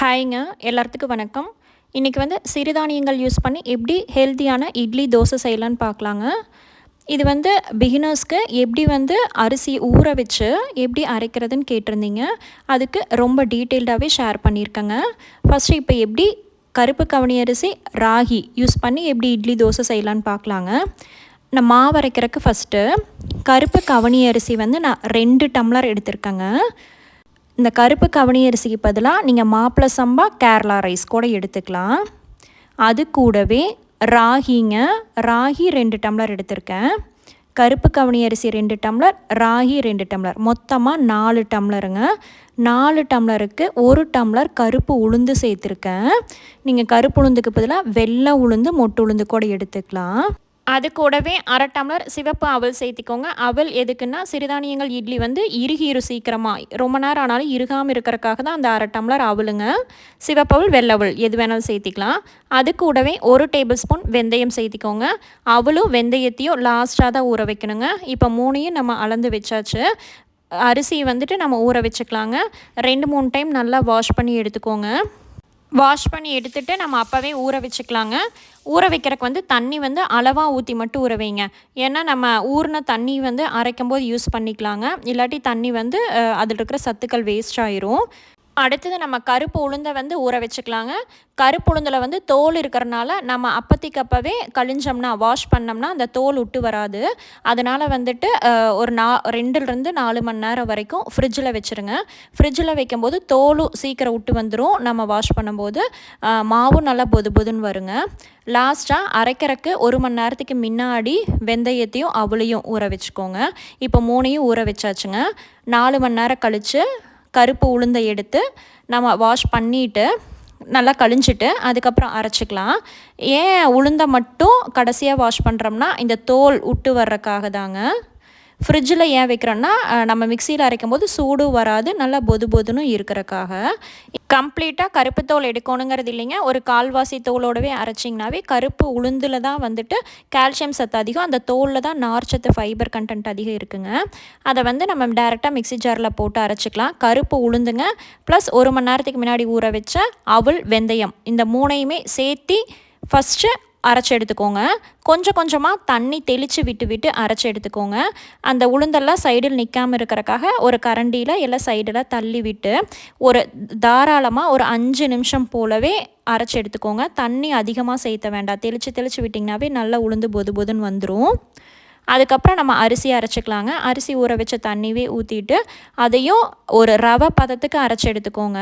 ஹாய்ங்க எல்லாத்துக்கும் வணக்கம். இன்றைக்கி வந்து சிறுதானியங்கள் யூஸ் பண்ணி எப்படி ஹெல்த்தியான இட்லி தோசை செய்யலான்னு பார்க்கலாங்க. இது வந்து பிகினர்ஸ்க்கு எப்படி வந்து அரிசி ஊற வச்சு எப்படி அரைக்கிறதுன்னு கேட்டிருந்தீங்க. அதுக்கு ரொம்ப டீட்டெயில்டாகவே ஷேர் பண்ணியிருக்கேங்க. ஃபஸ்ட்டு இப்போ எப்படி கருப்பு கவனி அரிசி ராகி யூஸ் பண்ணி எப்படி இட்லி தோசை செய்யலான்னு பார்க்கலாங்க. நான் மாவு அரைக்கிறதுக்கு ஃபஸ்ட்டு கருப்பு கவனி அரிசி வந்து நான் ரெண்டு டம்ளர் எடுத்திருக்கேங்க. இந்த கருப்பு கவனி அரிசிக்கு பதிலாக நீங்கள் மாப்பிள்ளை சம்பா கேரளா ரைஸ் கூட எடுத்துக்கலாம். அது கூடவே ராகிங்க ராகி ரெண்டு டம்ளர் எடுத்திருக்கேன். கருப்பு கவனி அரிசி ரெண்டு டம்ளர் ராகி ரெண்டு டம்ளர். மொத்தமாக நாலு டம்ளருங்க. நாலு டம்ளருக்கு ஒரு டம்ளர் கருப்பு உளுந்து சேர்த்துருக்கேன். நீங்கள் கருப்பு உளுந்துக்கு பதிலாக வெள்ளை உளுந்து மொட்டு உளுந்து கூட எடுத்துக்கலாம். அது கூடவே அரை டம்ளர் சிவப்பு அவல் சேர்த்திக்கோங்க. அவல் எதுக்குன்னா சிறுதானியங்கள் இட்லி வந்து இறுகிரும் சீக்கிரமாக ரொம்ப நேரம் ஆனாலும் இறுகாமல் இருக்கிறக்காக தான் அந்த அரை டம்ளர் அவளுங்க சிவப்பவள் வெள்ளவள் எது வேணாலும் சேர்த்திக்கலாம். அது கூடவே ஒரு டேபிள் ஸ்பூன் வெந்தயம் சேர்த்திக்கோங்க. அவளும் வெந்தயத்தையும் லாஸ்ட்டாக தான் ஊற வைக்கணுங்க. இப்போ மூணையும் நம்ம அளந்து வச்சாச்சு. அரிசி வந்துட்டு நம்ம ஊற வச்சுக்கலாங்க. ரெண்டு மூணு டைம் நல்லா வாஷ் பண்ணி எடுத்துக்கோங்க. வாஷ் பண்ணி எடுத்துகிட்டு நம்ம அப்போவே ஊற வச்சுக்கலாங்க. ஊற வைக்கிறக்கு வந்து தண்ணி வந்து அளவாக ஊற்றி மட்டும் ஊற வைங்க. ஏன்னா நம்ம ஊறின தண்ணி வந்து அரைக்கும் போது யூஸ் பண்ணிக்கலாங்க. இல்லாட்டி தண்ணி வந்து அதில் இருக்கிற சத்துக்கள் வேஸ்ட் ஆயிரும். அடுத்தது நம்ம கருப்பு உளுந்தை வந்து ஊற வச்சுக்கலாங்க. கருப்பு உளுந்தில் வந்து தோல் இருக்கிறனால நம்ம அப்பத்திக்கப்பவே கழிஞ்சோம்னா வாஷ் பண்ணோம்னா அந்த தோல் விட்டு வராது. அதனால் வந்துட்டு ஒரு நா ரெண்டுலேருந்து நாலு மணி நேரம் வரைக்கும் ஃப்ரிட்ஜில் வச்சுருங்க. ஃப்ரிட்ஜில் வைக்கும்போது தோலும் சீக்கிரம் விட்டு வந்துடும் நம்ம வாஷ் பண்ணும்போது மாவும் நல்லா பொது பொதுன்னு வருங்க. லாஸ்ட்டாக அரைக்கிறக்கு ஒரு மணி நேரத்துக்கு முன்னாடி வெந்தயத்தையும் அவளையும் ஊற வச்சுக்கோங்க. இப்போ மூணையும் ஊற வச்சாச்சுங்க. நாலு மணி நேரம் கழித்து கருப்பு உளுந்தை எடுத்து நம்ம வாஷ் பண்ணிவிட்டு நல்லா கழிஞ்சிட்டு அதுக்கப்புறம் அரைச்சிக்கலாம். ஏன் உளுந்தை மட்டும் கடைசியாக வாஷ் பண்ணுறோம்னா இந்த தோல் விட்டு வர்றக்காக தாங்க ஃப்ரிட்ஜில் ஏன் வைக்கிறோன்னா நம்ம மிக்சியில் அரைக்கும் போது சூடும் வராது நல்லா பொது பொதுன்னு இருக்கிறக்காக. கம்ப்ளீட்டாக கருப்பு தோல் எடுக்கணுங்கிறது இல்லைங்க. ஒரு கால்வாசி தோலோடவே அரைச்சிங்கனாவே கருப்பு உளுந்தில் தான் வந்துட்டு கால்சியம் சத்து அதிகம். அந்த தோலில் தான் நார்ச்சத்து ஃபைபர் கண்டென்ட் அதிகம் இருக்குங்க. அதை வந்து நம்ம டேரெக்டாக மிக்சி ஜாரில் போட்டு அரைச்சிக்கலாம். கருப்பு உளுந்துங்க. ப்ளஸ் ஒரு மணி நேரத்துக்கு முன்னாடி ஊற வச்ச அவள் வெந்தயம். இந்த மூணையுமே சேர்த்தி ஃபஸ்ட்டு அரைச்சி எடுத்துக்கோங்க. கொஞ்சம் கொஞ்சமாக தண்ணி தெளித்து விட்டு விட்டு அரைச்சி எடுத்துக்கோங்க. அந்த உளுந்தெல்லாம் சைடில் நிற்காமல் இருக்கிறக்காக ஒரு கரண்டியில் எல்லாம் சைடில் தள்ளி விட்டு ஒரு தாராளமாக ஒரு அஞ்சு நிமிஷம் போலவே அரைச்சி எடுத்துக்கோங்க. தண்ணி அதிகமாக சேர்த்த வேண்டாம். தெளித்து தெளித்து விட்டிங்கனாவே நல்லா உளுந்து பொது பொதுன்னு வந்துடும் அதுக்கப்புறம் நம்ம அரிசி அரைச்சிக்கலாங்க. அரிசி ஊற வச்ச தண்ணிவே ஊற்றிட்டு அதையும் ஒரு ரவை பதத்துக்கு அரைச்சி எடுத்துக்கோங்க.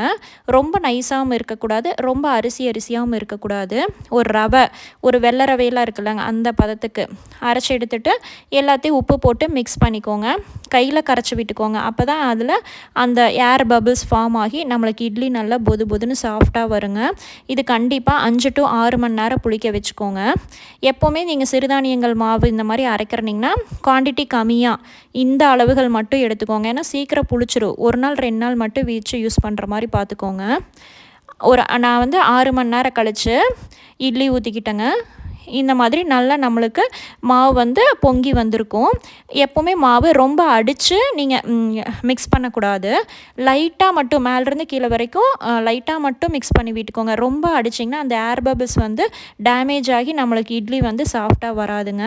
ரொம்ப நைஸாகவும் இருக்கக்கூடாது ரொம்ப அரிசி அரிசியாகவும் இருக்கக்கூடாது. ஒரு ரவை ஒரு வெள்ளை ரவையெல்லாம் இருக்குல்லங்க அந்த பதத்துக்கு அரைச்சி எடுத்துட்டு எல்லாத்தையும் உப்பு போட்டு மிக்ஸ் பண்ணிக்கோங்க. கையில் கரைச்சி விட்டுக்கோங்க. அப்போ தான் அதில் அந்த ஏர் பபிள்ஸ் ஃபார்ம் ஆகி நம்மளுக்கு இட்லி நல்லா பொது பொதுன்னு சாஃப்டாக வருங்க. இது கண்டிப்பாக அஞ்சு டு ஆறு மணி நேரம் புளிக்க வச்சுக்கோங்க. எப்போவுமே நீங்கள் சிறுதானியங்கள் மாவு இந்த மாதிரி அரைக்கிறனீங்கன்னா குவான்டிட்டி கம்மியாக இந்த அளவுகள் மட்டும் எடுத்துக்கோங்க. ஏன்னா சீக்கிரம் புளிச்சிடும் ஒரு நாள் ரெண்டு நாள் மட்டும் வீச்சு யூஸ் பண்ணுற மாதிரி பார்த்துக்கோங்க. ஒரு நான் வந்து ஆறு மணி நேரம் கழித்து இட்லி ஊற்றிக்கிட்டேங்க இந்த மாதிரி நல்லா நம்மளுக்கு மாவு வந்து பொங்கி வந்திருக்கும். எப்போவுமே மாவு ரொம்ப அடித்து நீங்கள் மிக்ஸ் பண்ணக்கூடாது. லைட்டாக மட்டும் மேலேருந்து கீழே வரைக்கும் லைட்டாக மட்டும் மிக்ஸ் பண்ணி விட்டுக்கோங்க. ரொம்ப அடிச்சிங்கன்னா அந்த ஏர் பபிள்ஸ் வந்து டேமேஜ் ஆகி நம்மளுக்கு இட்லி வந்து சாஃப்டாக வராதுங்க.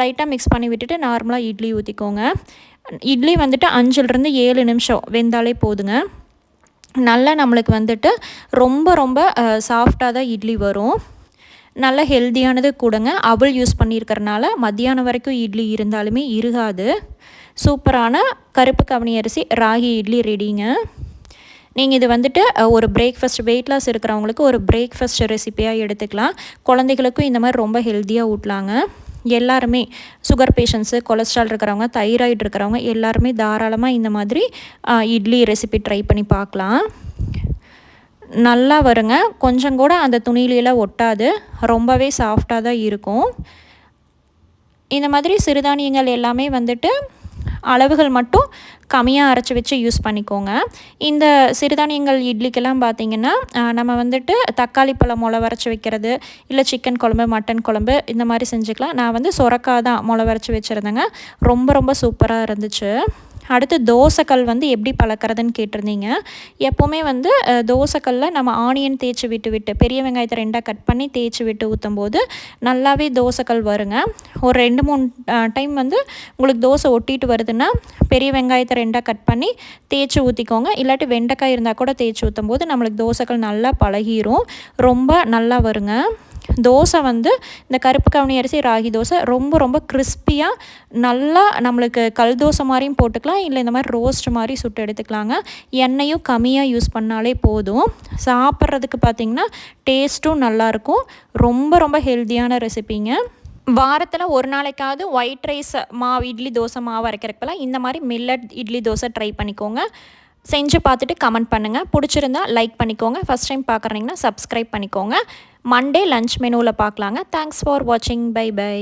லைட்டாக மிக்ஸ் பண்ணி விட்டுட்டு நார்மலாக இட்லி ஊற்றிக்கோங்க இட்லி வந்துட்டு அஞ்சுலேருந்து ஏழு நிமிஷம் வெந்தாலே போதுங்க. நல்லா நம்மளுக்கு வந்துட்டு ரொம்ப ரொம்ப சாஃப்டாக தான் இட்லி வரும். நல்ல ஹெல்த்தியானது கூடங்க. அவள் யூஸ் பண்ணியிருக்கிறனால மத்தியானம் வரைக்கும் இட்லி இருந்தாலுமே இருகாது. சூப்பரான கருப்பு கவனி அரிசி ராகி இட்லி ரெடிங்க நீங்கள் இது வந்துட்டு ஒரு பிரேக்ஃபாஸ்ட் வெயிட் லாஸ் இருக்கிறவங்களுக்கு ஒரு பிரேக்ஃபாஸ்ட் ரெசிப்பியாக எடுத்துக்கலாம். குழந்தைகளுக்கும் இந்த மாதிரி ரொம்ப ஹெல்த்தியாக ஊட்டலாங்க. எல்லாருமே சுகர் பேஷண்ட்ஸு கொலஸ்ட்ரால் இருக்கிறவங்க தைராய்டு இருக்கிறவங்க எல்லாருமே தாராளமாக இந்த மாதிரி இட்லி ரெசிபி ட்ரை பண்ணி பார்க்கலாம். நல்லா வருங்க. கொஞ்சம் கூட அந்த துணியிலெல்லாம் ஒட்டாது. ரொம்பவே சாஃப்டாக தான் இருக்கும். இந்த மாதிரி சிறுதானியங்கள் எல்லாமே வந்துட்டு அளவுகள் மட்டும் கம்மியாக அரைச்சி வச்சு யூஸ் பண்ணிக்கோங்க. இந்த சிறுதானியங்கள் இட்லிக்கெல்லாம் பார்த்திங்கன்னா நம்ம வந்துட்டு தக்காளி பழம் முளை வரைச்சி வைக்கிறது இல்லை சிக்கன் குழம்பு மட்டன் குழம்பு இந்த மாதிரி செஞ்சுக்கலாம். நான் வந்து சுரக்காய் தான் முளை வரைச்சி வச்சுருந்தேங்க. ரொம்ப ரொம்ப சூப்பராக இருந்துச்சு. அடுத்து தோசைக்கல் வந்து எப்படி பழக்கிறதுன்னு கேட்டிருந்தீங்க. எப்போவுமே வந்து தோசைக்கல்லில் நம்ம ஆனியன் தேய்ச்சி விட்டு விட்டு பெரிய வெங்காயத்தை ரெண்டாக கட் பண்ணி தேய்ச்சி விட்டு ஊற்றும் போது நல்லாவே தோசைக்கல் வருங்க. ஒரு ரெண்டு மூணு டைம் வந்து உங்களுக்கு தோசை ஒட்டிட்டு வருதுன்னா பெரிய வெங்காயத்தை ரெண்டாக கட் பண்ணி தேய்ச்சி ஊற்றிக்கோங்க இல்லாட்டி வெண்டைக்காய் இருந்தால் கூட தேய்ச்சி ஊற்றும் போது நம்மளுக்கு தோசைக்கல் நல்லா பழகிரும். ரொம்ப நல்லா வருங்க. தோசை வந்து இந்த கருப்பு கவுனி அரிசி ராகி தோசை ரொம்ப ரொம்ப கிறிஸ்பியாக நல்லா நம்மளுக்கு கல் தோசை மாதிரியும் போட்டுக்கலாம். இல்லை இந்த மாதிரி ரோஸ்ட் மாதிரி சுட்டு எடுத்துக்கலாங்க. எண்ணெயும் கம்மியாக யூஸ் பண்ணாலே போதும். சாப்பிட்றதுக்கு பார்த்திங்கன்னா டேஸ்ட்டும் நல்லாயிருக்கும் ரொம்ப ரொம்ப ஹெல்த்தியான ரெசிபிங்க வாரத்தில் ஒரு நாளைக்காவது ஒயிட் ரைஸ் மாவு இட்லி தோசை மாவு அரைக்கிறப்பெல்லாம் இந்த மாதிரி மில்லட் இட்லி தோசை ட்ரை பண்ணிக்கோங்க. செஞ்சு பார்த்துட்டு கமெண்ட் பண்ணுங்கள் பிடிச்சிருந்தா லைக் பண்ணிக்கோங்க. ஃபஸ்ட் டைம் பார்க்குறீங்கன்னா சப்ஸ்கிரைப் பண்ணிக்கோங்க. மண்டே லன்ச் மெனுவில் பார்க்கலாங்க தேங்க்ஸ் ஃபார் வாட்சிங் பை பை